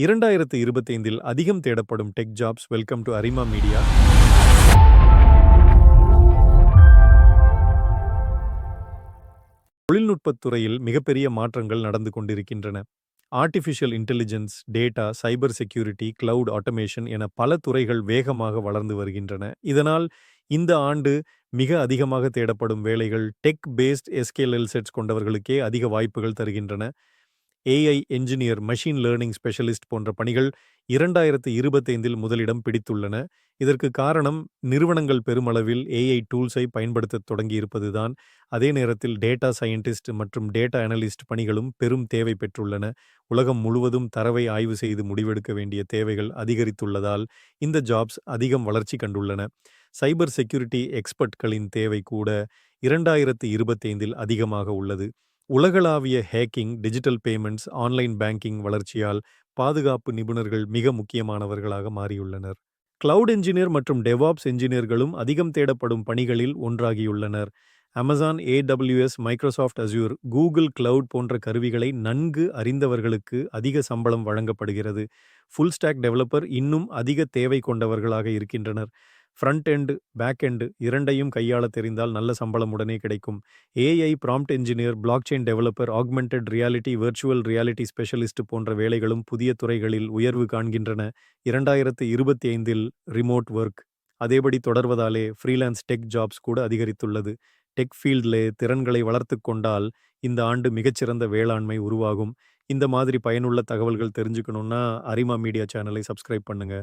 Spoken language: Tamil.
இரண்டாயிரத்து இருபத்தைந்தில் அதிகம் தேடப்படும் tech jobs welcome to Arima media தொழில்நுட்பத் துறையில் மிகப்பெரிய மாற்றங்கள் நடந்து கொண்டிருக்கின்றன. Artificial intelligence data cyber security cloud automation என பல துறைகள் வேகமாக வளர்ந்து வருகின்றன. இதனால் இந்த ஆண்டு மிக அதிகமாக தேடப்படும் வேலைகள் டெக் பேஸ்ட் எஸ்கேஎல் செட்ஸ் கொண்டவர்களுக்கே அதிக வாய்ப்புகள் தருகின்றன. AI engineer machine learning specialist போன்ற பணிகள் இரண்டாயிரத்து இருபத்தைந்தில் முதலிடம் பிடித்துள்ளன. இதற்கு காரணம் நிறுவனங்கள் பெருமளவில் ஏஐ டூல்ஸை பயன்படுத்தத் தொடங்கியிருப்பதுதான். அதே நேரத்தில் டேட்டா சயின்டிஸ்ட் மற்றும் டேட்டா அனலிஸ்ட் பணிகளும் பெரும் தேவை பெற்றுள்ளன. உலகம் முழுவதும் தரவை ஆய்வு செய்து முடிவெடுக்க வேண்டிய தேவைகள் அதிகரித்துள்ளதால் இந்த ஜாப்ஸ் அதிகம் வளர்ச்சி கண்டுள்ளன. சைபர் செக்யூரிட்டி எக்ஸ்பர்ட்களின் தேவை கூட இரண்டாயிரத்து இருபத்தைந்தில் அதிகமாக உள்ளது. உலகளாவிய hacking digital payments online banking வளர்ச்சியால் பாதுகாப்பு நிபுணர்கள் மிக முக்கியமானவர்களாக மாறியுள்ளனர். கிளவுட் என்ஜினியர் மற்றும் டெவாப்ஸ் என்ஜினியர்களும் அதிகம் தேடப்படும் பணிகளில் ஒன்றாகியுள்ளனர். Amazon AWS Microsoft Azure Google cloud போன்ற கருவிகளை நன்கு அறிந்தவர்களுக்கு அதிக சம்பளம் வழங்கப்படுகிறது. ஃபுல் ஸ்டாக் டெவலப்பர் இன்னும் அதிக தேவை கொண்டவர்களாக இருக்கின்றனர். ஃப்ரண்ட் எண்டு பேக் எண்டு இரண்டையும் கையாள தெரிந்தால் நல்ல சம்பளம் உடனே கிடைக்கும். AI prompt engineer blockchain developer augmented reality virtual reality specialist போன்ற வேலைகளும் புதிய துறைகளில் உயர்வு காண்கின்றன. இரண்டாயிரத்து இருபத்தி ஐந்தில் ரிமோட் ஒர்க் அதேபடி தொடர்வதாலே ஃப்ரீலான்ஸ் டெக் ஜாப்ஸ் கூட அதிகரித்துள்ளது. டெக் ஃபீல்டிலே திறன்களை வளர்த்து கொண்டால் இந்த ஆண்டு மிகச்சிறந்த வேளாண்மை உருவாகும். இந்த மாதிரி பயனுள்ள தகவல்கள் தெரிஞ்சுக்கணுன்னா அரிமா மீடியா சேனலை சப்ஸ்கிரைப் பண்ணுங்க.